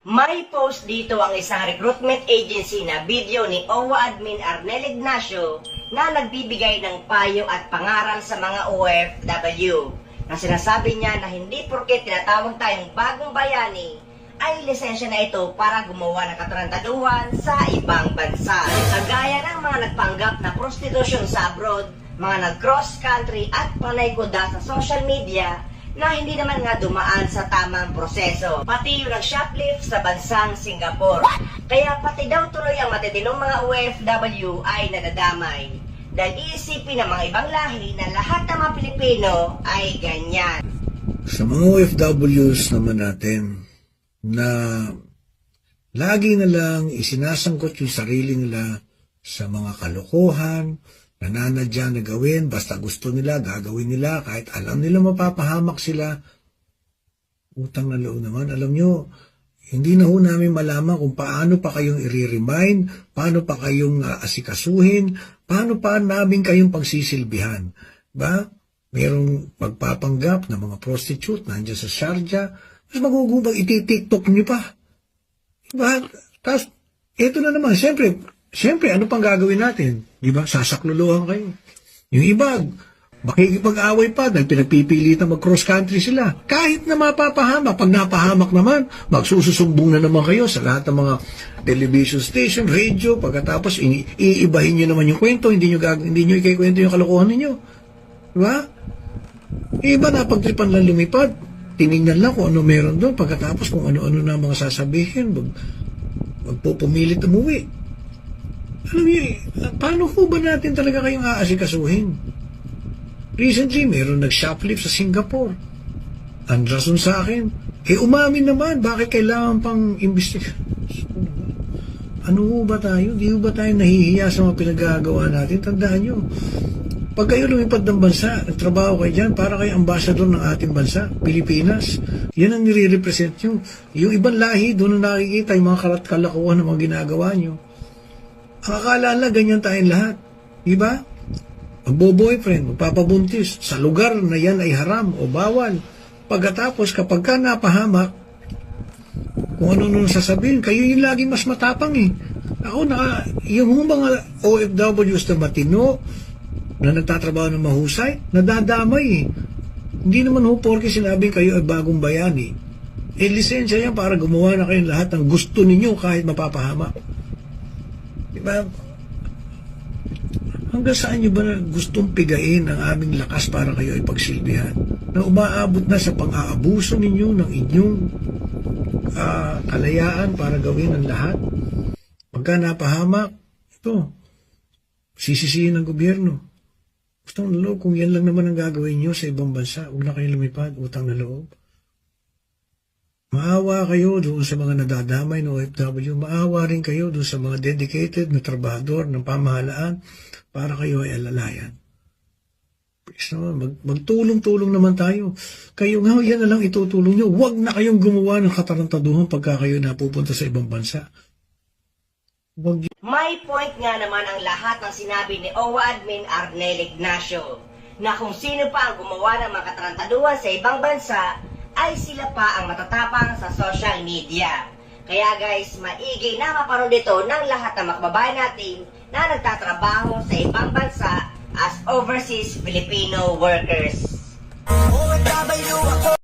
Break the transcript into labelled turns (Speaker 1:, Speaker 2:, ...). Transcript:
Speaker 1: May post dito ang isang recruitment agency na video ni OWA admin Arnel Ignacio na nagbibigay ng payo at pangaral sa mga OFW. Na sinasabi niya na hindi porket tinatawag tayong bagong bayani ay lisensya na ito para gumawa ng katarantaduhan sa ibang bansa. Kagaya ng mga nagpanggap na prostitusyon sa abroad, mga nag-cross country at panay sa social media na hindi naman nga dumaan sa tamang proseso. Pati yung nag-shoplift sa bansang Singapore. Kaya pati daw tuloy ang matitindong mga OFW ay nadadamay. Dahil iisipin ng mga ibang lahi na lahat ng mga Pilipino ay ganyan.
Speaker 2: Sa mga OFWs naman natin na lagi na lang isinasangkot yung sarili nila sa mga kalokohan, nananadya na gawin, basta gusto nila, gagawin nila, kahit alam nila mapapahamak sila. Utang na loob naman, alam nyo, hindi na ho namin malaman kung paano pa kayong i-remind, paano pa kayong uh, asikasuhin, paano pa namin kayong pagsisilbihan. Ba? Merong pagpapanggap ng mga prostitute nandiyan sa Sharjah, tapos magugubag iti-tiktok nyo pa. Diba? Tapos, eto na naman, siyempre, siyempre, ano pang gagawin natin? Diba? Sasakluluhan kayo. Yung iba, makikipag-away pa dahil pinagpipilitan mag-cross country sila. Kahit na mapapahamak, pag napahamak naman, magsususumbong na naman kayo sa lahat ng mga television station, radio, pagkatapos iibahin nyo naman yung kwento, hindi nyo, gag- hindi nyo ikikwento yung kalokohan ninyo. Diba? Iba na pagtripan lang lumipad. Tinignan lang kung ano meron doon. Pagkatapos kung ano-ano na mga sasabihin, mag, magpupumilit umuwi. Eh, paano po ba natin talaga kayong aasikasuhin? Recently, meron nag-shoplift sa Singapore. Ang rason sa akin, eh umamin naman, bakit kailangan pang imbestiga? Ano ba tayo? Di ba tayo nahihiya sa mga pinagagawa natin? Tandaan nyo, pag kayo lumipad ng bansa, nagtrabaho kayo dyan, para kayo ambassador ng ating bansa, Pilipinas. Yan ang nire-represent nyo. Yung ibang lahi, doon na nakikita yung mga karat kalakuhan ng mga ginagawa nyo. Akala nila, ganyan tayong lahat. Diba? Magbo-boyfriend, magpapabuntis, sa lugar na yan ay haram o bawal. Pagkatapos, kapag ka napahamak, kung ano nung sasabihin, kayo yung lagi mas matapang eh. Ako na, yung mga OFWs na matino, na nagtatrabaho ng mahusay, nadadamay eh. Hindi naman ho porke sinabing kayo ay bagong bayani. Eh, lisensya yan para gumawa na kayong lahat ng gusto ninyo kahit mapapahama. Diba? Hanggang saan nyo ba na gustong pigain ang aming lakas para kayo ay pagsilbihan? Na umaabot na sa pang-aabuso ninyo ng inyong ah, kalayaan para gawin ang lahat? Pagka napahamak, ito, sisisihin ng gobyerno. Utang na loob, kung yan lang naman ang gagawin nyo sa ibang bansa, huwag na kayong lumipad, utang na loob. Maawa kayo doon sa mga nadadamay ng OFW. Maawa rin kayo doon sa mga dedicated na trabahador ng pamahalaan para kayo ay alalayan. Please naman, mag, magtulong-tulong naman tayo. Kayo nga, yan na lang itutulong nyo. Huwag na kayong gumawa ng katarantaduhan pagka kayo napupunta sa ibang bansa. Huwag
Speaker 1: May point nga naman ang lahat ng sinabi ni OWA admin Arnel Ignacio na kung sino pa ang gumawa ng mga katarantaduhan sa ibang bansa ay sila pa ang matatapang sa social media. Kaya guys, maigi na maparoon dito ng lahat ng makababayan natin na nagtatrabaho sa ibang bansa as overseas Filipino workers.